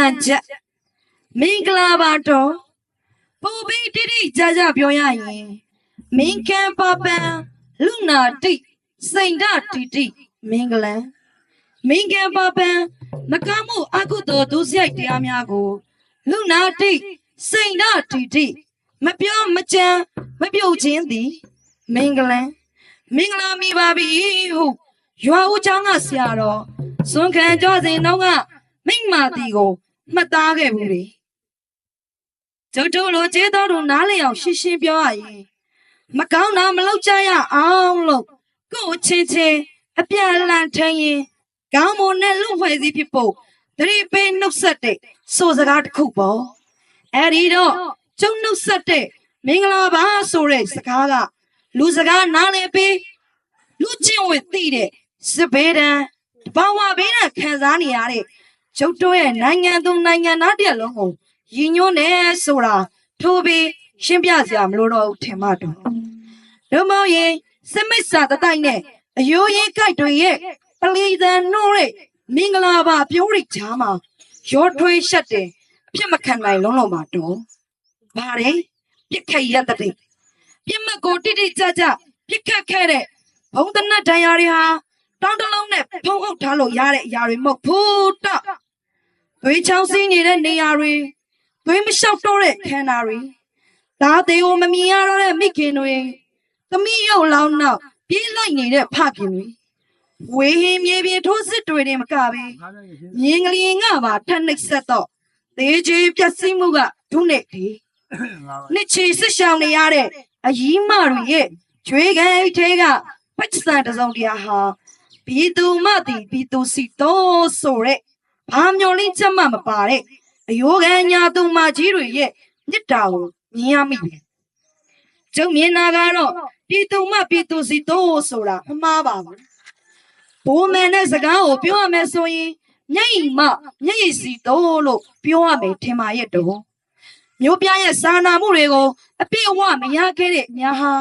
တန်ချက်မင်္ဂလာပါတော့ပုံပြီးတိတိကြကြပြောရရင်မင်္ဂန်ပပန်လူနာတိစိန်ဒတိတိမင်္ဂလံမင်္ဂန်ပပန်မကမှုအကုသိုလ်ဒုစရိုက်တရားများကိုလူနာတိစိန်ဒတိတိမပြောမကြံမပြုတ်ခြင်းသည်မင်္ဂလံမင်္ဂလာမိပါပြီဟုရွာဦးချောင်းကဆရာတော်စွန်ခံကြောစဉ်တော့ကမိမ့်မာတီကို မှတ်သားခဲ့ဘူးလေကျုပ်တို့လိုကျေးတော်တို့နားလည်အောင်ရှင်းရှင်းပြောရရင်မကောင်းတာမလုပ်ကြရအောင်လို့ကိုယ်ချင်းချင်းအပြန်အလှန်ထင်ရင်ကောင်းမွန်တဲ့လူဖွဲ့စည်းဖြစ်ဖို့တတိပေးနှုတ်ဆက်တဲ့ဆိုစကားတစ်ခုပေါ့အဲ့ဒီတော့ကျုံနှုတ်ဆက်တဲ့မင်္ဂလာပါဆိုတဲ့စကားကလူစကားနားလည်ပြီးလူချင်းဝင်သိတဲ့စပယ်တန်တဘာဝဘေးနဲ့ခံစားနေရတဲ့ ကျုပ်တို့ရဲ့နိုင်ငံသူနိုင်ငံသားတစ်လုံးကိုရည်ညွှန်းတယ်ဆိုတာထိုးပြီးရှင်းပြစရာမလိုတော့ဘူးထင်မှတော့ဒုမောင်ရင်စမစ်စာတတိုက်နဲ့အယိုးရင်ကြိုက်တွေရဲ့ပလီသန်နှိုးတဲ့မင်္ဂလာပါပြောရိတ်ချာမှာရောထွေးရှက်တယ်အဖြစ်မခံနိုင်လုံးလုံးမှာတော့ဗါတယ်ပြစ်ခတ်ရက်တဲ့ပြစ်မကိုတိတိကျကျပြစ်ခတ်ခဲ့တဲ့ဘုံတနတ်ဒဏ်ရာတွေဟာ တောင်းတလုံးနဲ့ဖုံးအုပ်ထားလို့ရတဲ့အရာတွေမဟုတ်ဘူးတော့သွေးချောင်းစင်းနေတဲ့နေရာတွေသွေးမလျှောက်တော့တဲ့ခန္ဓာတွေဒါသေးကိုမမြင်ရတော့တဲ့မိခင်တွေသမီးရုပ်လောင်းနောက်ပြေးလိုက်နေတဲ့ဖခင်တွေဝေဟင်းမြေပြင်ထိုးစစ်တွေတင်မကပဲမြင်းကလေးငါပါထက်နှိပ်ဆက်တော့သေချေပြက်စီးမှုကဒုနဲ့ဒီနှစ်ချီစစ်ရှောင်နေရတဲ့အကြီးမတွေရဲ့ကျွေးခဲအိတ်ထဲကပတ်စံတစ်စုံတရာဟာ ပြည်သူမတီပြည်သူစီတော့ဆိုတဲ့ဘာမျော်လင့်ချက်မှမပါတဲ့အယောဂန်ညာသူမကြီးတွေရဲ့မြစ်တာကိုမြင်ရမိပြီကျုံမြင်တာကတော့ပြည်သူမပြည်သူစီတော့ဆိုတာမမှားပါဘူးဘိုးမန်တဲ့စကားကိုပြောရမယ်ဆိုရင်မျက်ရည်မမျက်ရည်စီတော့လို့ပြောရမယ်ထင်ပါရဲ့တော့မျိုးပြရဲ့စာနာမှုတွေကိုအပြည့်အဝမရခဲ့တဲ့ညာဟာ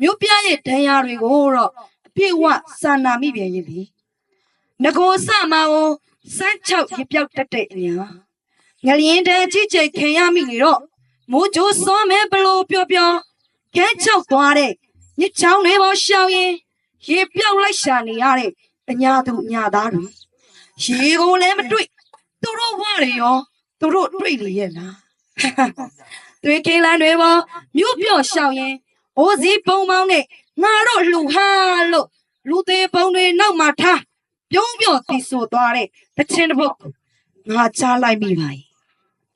မျိုးပြရဲ့ဒဏ်ရာတွေကိုတော့အ ပြည့်အဝစာနာမိပြန်ရင်လေငကိုစမာကိုစမ်းချောက်ရပြောက်တတ်တဲ့အညာငလျင်တဲ့ကြီးကြိတ်ခင်ရမိနေတော့မိုးကြိုးစောမဲဘလို့ပြောပြောခဲချောက်သွားတဲ့ညစ်ချောင်းတွေပေါ်ရှောင်ရင်ရေပြောက်လိုက်ရှာနေရတဲ့အညာသူအညာသားတွေရေကိုလည်းမတွေ့သူတို့ဝရရောသူတို့တွေ့လေရဲ့လားတွေ့ကင်းလန်းတွေပေါ်မြို့ပြော့ရှောင်ရင်အိုးစီပုံပေါင်းနဲ့ငါတို့လှူဟာ လို့လူသေးပုံတွေနောက်မှာထားပြုံးပြော့တီဆိုသွားတဲ့တချင်းတစ်ပုတ်ငါချလိုက်မိပါ යි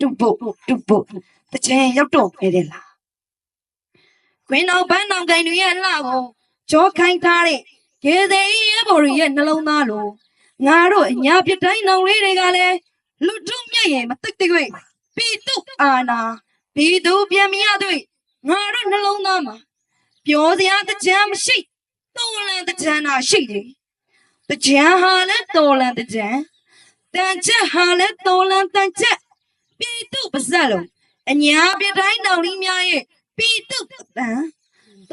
တုတ်ပုတ်တုတ်ပုတ်တချင်းရောက်တော့ပဲတဲ့လားခွင်းအောင်ပန်းအောင်ကိုင်တွေရဲ့လှကိုကြောခိုင်းထားတဲ့ရေသေးရဲ့ဘော်တွေရဲ့နှလုံးသားလိုငါတို့အညာပြတိုင်းနောင်လေးတွေကလည်းလူထုမြက်ရင်မသိတဲ့ကွေပြည်သူအာနာပြည်သူပြန်မရတဲ့ငါတို့နှလုံးသားမှာပြောစရာတကြံမရှိ တော်လန်တကြံတာရှိတယ်တကြံဟာလည်းတော်လန်တကြံတန်ချက်ဟာလည်းတော်လန်တန်ချက်ပြည်သူပါဇက်လုံးအညာပြတိုင်းနောင်လေးများရဲ့ပြည်သူတန်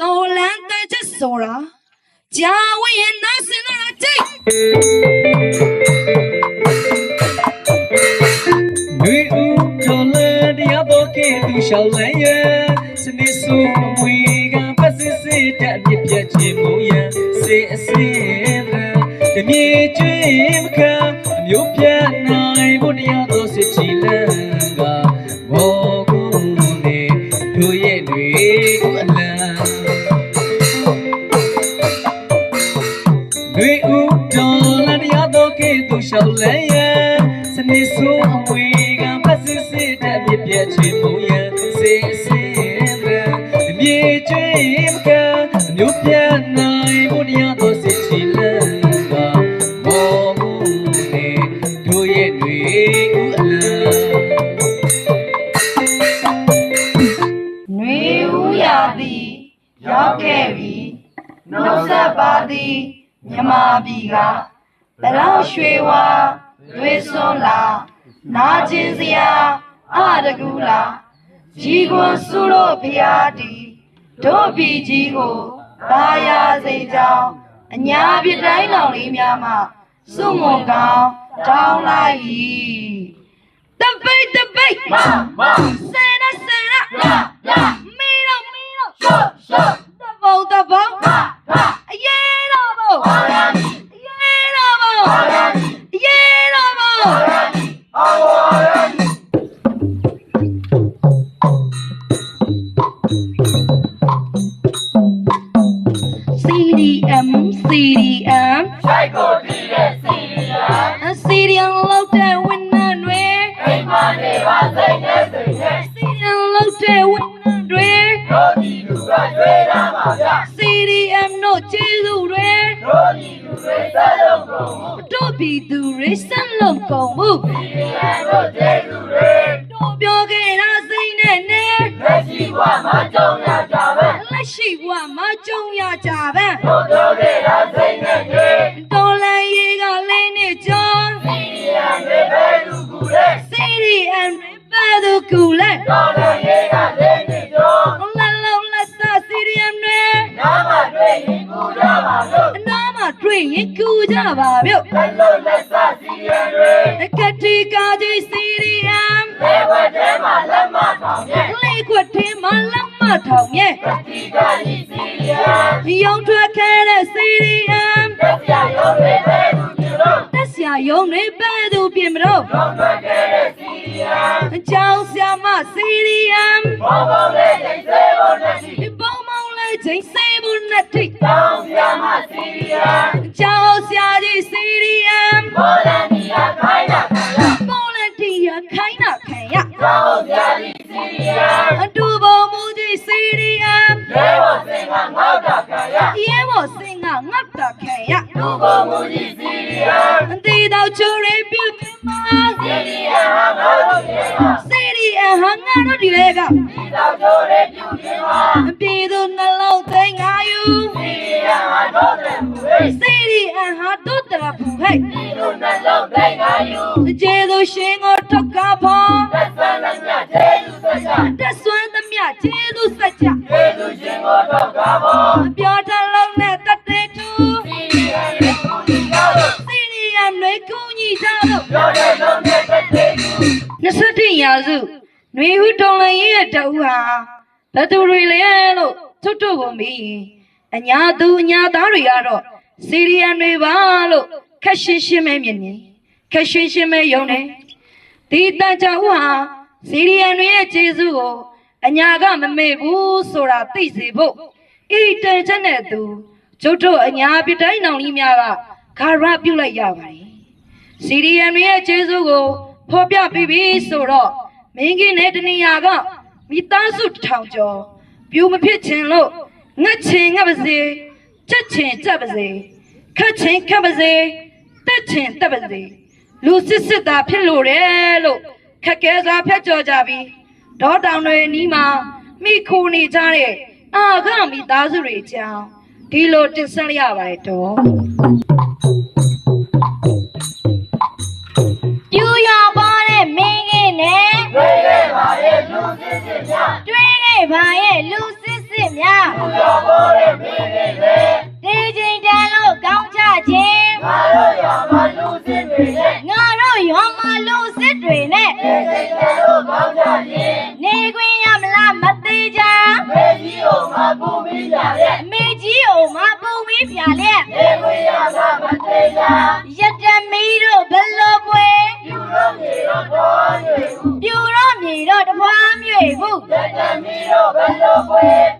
တော်လန်တန်ချက်ဆိုတာဂျာဝရင်နာစင်လာကြိတ်女巫တော်လည်းတရားတော်ကဲသူရှောင်းလိုက်ရဲ့စနေဆိုဝေကပတ်စစ်စစ်တက်မြပြတ်ခြင်းမူရန်စေ အစင်းတမြေကျွေးမခံအမျိုးပြတ်နိုင်ဘုရားတော်စစ်ချီလန်ကဘောကုနေတို့ရဲ့တွေကိုအလံတွေ ပြည်ကဘလောက်ရွှေဝါရွေစွန်းလာနာကျင်စရာအတကူလာကြီးကွန်စုလို့ဖျားတီတို့ပြည်ကြီးကိုသာယာစေကြောင်းအညာပြတိုင်းလောင်လေးများမှစွန့်မွန်ကောင်းတောင်းလိုက်၏တပိတ်တပိတ်မမဆယ်ရဆယ်ရရရမီတော့မီတော့ရှော့ရှော့တပုံတပုံမမအရေးတော်ဘုံအာရမီအရေးတော်ဘုံအာရမီအ CDM CDM ရှိုက်ကိုတီးတဲ့စီရီယာ CDM လောက်တဲ့ဝန်ထမ်းတွေအိမ်မနေပါစိတ်နဲ့စိတ်နဲ့ CDM လောက်တဲ့ဝန်ထမ်းတွေတို့ဒီလူကတွေ့ရမှာဗျ CDM တို့ကျေးဇူးတွေ တို့ဒီလူတွေစလုံးကုန်မှုတို့ပြည်သူတွေဆက်လုံးကုန်မှုစီရီယာတို့ကျေးဇူးတွေတို့ပြောခဲ့တာစိတ်နဲ့နဲ့လက်ရှိဘဝမှာကြုံရကြပဲလက်ရှိဘဝမှာကြုံရကြပါတို့တို့ခဲ့တာစိတ်နဲ့တွေတော်လန်ရေးကလေးနဲ့ကြောင်းစီရီယာတွေပဲလူကူတဲ့ CDM တွေပဲသူကူလဲတော်လည်းရေးကလေးနေတော့လလုံးလက်စ CDM တွေနားမတွေ့ရင်ကူကြပါလို့အနား မှာတွေ့ရင်ကူကြပါမြို့လက်လို့လက်စစီရီယာတွေအကတိကာကြီး CDM လေဝတ်ထဲမှာလက်မထောင်ရဲ့လေးခွတ်ထင်းမလက်မထောင်ရဲ့ဒီကကြီးစီရီယာရုံထွက်ခဲတဲ့ CDM တက်ပြရုံးတွေပဲလူမျိုးတို့တက်ဆရာယုံတွေပဲသူပြင်မလို့တော့ထွက်ခဲ့တဲ့စီရီယာအကြောင်းဆရာမ CDM ဘောဘောလေးတိတ် ရခိုင်းတာခံရတောင်းပြဒီစီရီယာအတူပေါ်မူကြီး CDM လေဝတ်စင်ကငေါ့တာခံရရဲဘော်စင်ကငတ်တာခံရလူကုန်မှုကြီးစီရီယာအတီတော်ချိုးရပြုတ်ပြမစီရီယာဟာငါတို့ရဲ့က CDM ဟာငါတို့ဒီလေကဒီတော့တို့ရဲ့ပြုခြင်းမှာအပြေသူနှလုံးသိငါယူစီရီယာဟာတို့တဲ့ မှုရဲ့ CDM ဟာတို့တရဖူဟဲ့ ဒီလိုနှလုံးသိငါယူ ကျေသူရှင်ကိုထောက်ကဖို့ သက်ဆန်းလက်မြကျေလူစကြ တက်ဆွမ်းသမျှကျေသူစัจကြ ကျေလူချင်းကိုတော့ကားဖို့ အပြောတလုံးနဲ့တတဲ့သူ စီရီယာရဲ့ကိုကြီးကားလို့ CDM တွေကူညီကြလို့ တို့တဲ့လုံးနဲ့တက်တဲ့သူ 21ရာစုຫນွေဦးတော်လရင်ရဲ့တအူဟာဘယ်သူတွေလဲလို့ထွတ်ထွတ်ကုန်ပြီအညာသူအညာသားတွေကတော့ စီရီယန်တွေပါလို့ခက်ရှင်းရှင်းပဲမြင်နေခက်ရှင်းရှင်းပဲယုံတယ်ဒီတန်ချာဦးဟာစီရီယန်တွေရဲ့ကျေးဇူးကိုအညာကမမေ့ဘူးဆိုတာသိစေဖို့ဤတန်ချက်နဲ့သူကျုပ်တို့အညာပြတိုင်းနောင်ကြီးများကခါရပြုတ်လိုက်ရပါတယ်စီရီယန်တွေရဲ့ကျေးဇူးကိုဖော်ပြပြီးပြီဆိုတော့မင်းကြီးနဲ့တနေရာကမိသားစုတစ်ထောင်ကျော်ပြူမဖြစ်ချင်လို့ငတ်ချင်ငတ်ပါစေ ချက်ချင်ချက်ပါစေခတ်ချင်ခတ်ပါစေတက်ချင်တက်ပါစေလူစစ်စစ်သားဖြစ်လို့တယ်လို့ခက်ခဲစွာဖျက်ကြော်ကြပြီးဒေါတောင်တွေနီးမှာမိခိုနေကြတဲ့အာခမိသားစုတွေအကြောင်းဒီလိုတင်ဆက်ရပါတယ်တော့ပြူရော်ပေါ်တဲ့မင်းကြီးနဲ့တွေ့ခဲ့ပါရဲ့လူစစ်စစ်များတွင်းခဲ့ပါရဲ့လူစစ်စစ် များသူတော်ဘောရဲ့မင်းကြီးလေဒီချိန်တန်လို့ကောင်းချခြင်းငါတို့ရမှာလူစစ်တွေနဲ့ငါတို့ရောမလူစစ်တွေနဲ့ဒီစိတ်တို့ကောင်းကြရင်နေခွင့်ရမလားမသေးချာမေကြီးကိုမပူမိကြရဲ့အမေကြီးကိုမပူမီးပြလျက်ဒီဝိရကမသေးကြရတမီတို့ဘလို့ပွဲယူလို့မြေတော့တော်ရွေဘူးပြူတော့မြေတော့တပွားမြွေဘူးလက်တမီတော့ဘလို့ပွဲပြူမပြ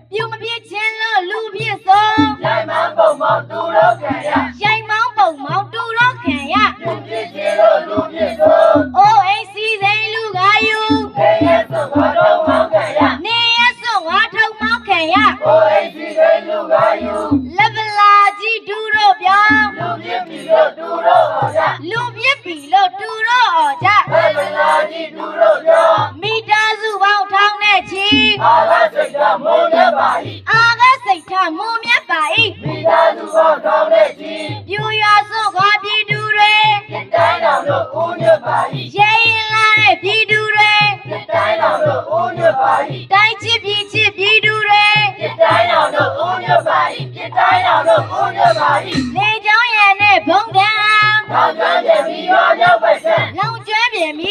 တို့ခံရရိုင်မောင်းပုံမောင်းတူတော့ခံရလူပြစ်ချင်လို့လူပြစ်ဆုံးအိုးအိမ်စီစိန်လူကယူခေရဲ့စုံတော့မောင်းခံရနေရစွန်ငါထုံမောင်းခံရကိုယ်စီတဲ့လူကယူလက်ဗလာကြီးဒူတို့ပြောင်းလူပြစ်ပြီးတော့သူတို့ဟောကြလူပြစ်ပြီလို့တူတော့អော်ကြဘယ်မလာကြီးသူတို့ကြောမိသားစုပေါင်းထောင်းတဲ့ချီအာရစိတ်ကမုန်းရပါ၏အာကစိတ် ထမှုမြတ်ပါ၏မိသားစုပေါင်းထောင်နဲ့ကြီးပြူရွာစွန့်ခွာပြည်သူတွေတစ်တိုင်းတော်တို့ဦးမြတ်ပါ၏ရဲရင်လာတဲ့ပြည်သူတွေတစ်တိုင်းတော်တို့ဦးမြတ်ပါ၏တိုင်းချစ်ပြည်ချစ်ပြည်သူတွေတစ်တိုင်းတော်တို့ဦးမြတ်ပါ၏တစ်တိုင်းတော်တို့ဦးမြတ်ပါ၏လေချောင်းရံနဲ့ဘုံကံအောင်ကျွမ်းပြန်ပြီးရောရောက်ပါစေလောင်ကျွမ်းပြန်ပြီး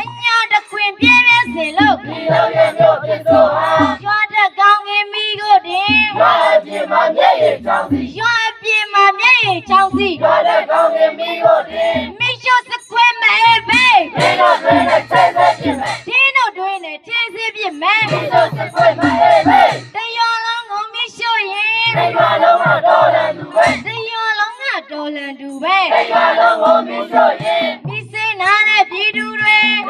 အညာတခွင်ပြင်းပြင်းစင်လို့ဒီလိုရဲ့မြို့ပြစ်ဆိုဟာရွာတက်ကောင်းကင်မိကိုတင်ရွာအပြင်မှာမျက်ရည်ချောင်းစီရွာအပြင်မှာမျက်ရည်ချောင်းစီရွာတဲ့ကောင်းကင်မီးကိုတင်မိရှို့စခွဲမဲဘေးဒီလိုတွင်နဲ့ဆက်ဆက်ပြင်မယ်ဒီတို့တွင်နဲ့ချင်းစီပြစ်မဲဒီလိုစခွေးမအေးမေးတရောလုံးကိုမိရှို့ရင်ဒီရွာလုံးကတော့လည်းသူပဲတရောလုံးကတော်လန်တူပဲဒီရွာလုံးကိုမီးရှို့ရင်မိစေနာတဲ့ပြည်သူ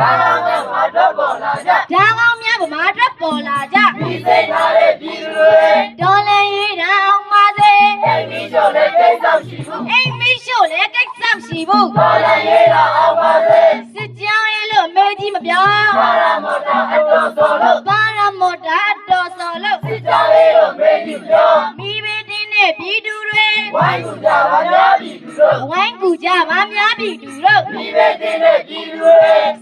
တွေဘာလို့လဲငါတော့ပေါ်လာကြဓာကောင်းများဗမာအတွက်ပေါ်လာကြဒီစိတ်ထားတဲ့ပြည်သူတွေတော်လန်ရေးတာအောင်ပါစေအိမ်မီးရှို့တဲ့ကိစ္စရှိဘူးအိမ်မိရှို့လဲကိစ္စမရှိဘူးတော်လည်းရေးတာအောင်ပါစေစစ်ကြောင်းရဲ့လို့မေးကြီးမပြောင်းဘာလာမတော်အတော်ဆိုလို့ဘာရမော်တာအတော်စော်လို့စစ်ကြောရေးလို့မေးကြည့်ပြောမိဘတင်းနဲ့ပြည်သူတွေဝိုင်းကူကြပါများပြီသူတို့ဝိုင်းကူကြပါများပြည်သူတို့ဒီပဲတင်တဲ့ပြည်သူတွေစစ်ဘေးတင်းနဲ့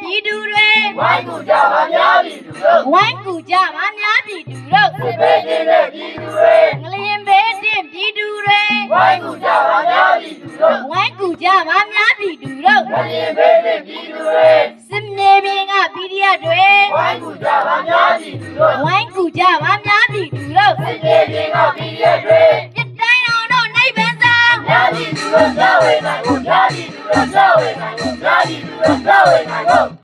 ပြည်သူတွေဝိုင်းကူကြပါများပြီသူတို့ဝိုင်းကူကြပါများပြည်သူတို့ဒီပဲတင်တဲ့ပြည်သူတွေငလျင်ဘေးတင်းပြည်သူတွေဝိုင်းကူကြပါများပြီသူတို့ဝိုင်းကူကြပါများပြည်သူတို့ဘယ်ရင်ပဲတင်ပြည်သူတွေစစ်မြေပြင်ကပြည်ရတွေဝိုင်းကူကြပါများပြီသူတို့ဝိုင်းကူကြပါများပြည်သူတို့စစ်ပြေပြင်ကပြည်ရတွေပြတိုင်းအောင်တို့နိဗ္ဗာန်ဆောင်များပြီသူတို့ကြောက်ဝေနိုင်ကိုများပြီသူတို့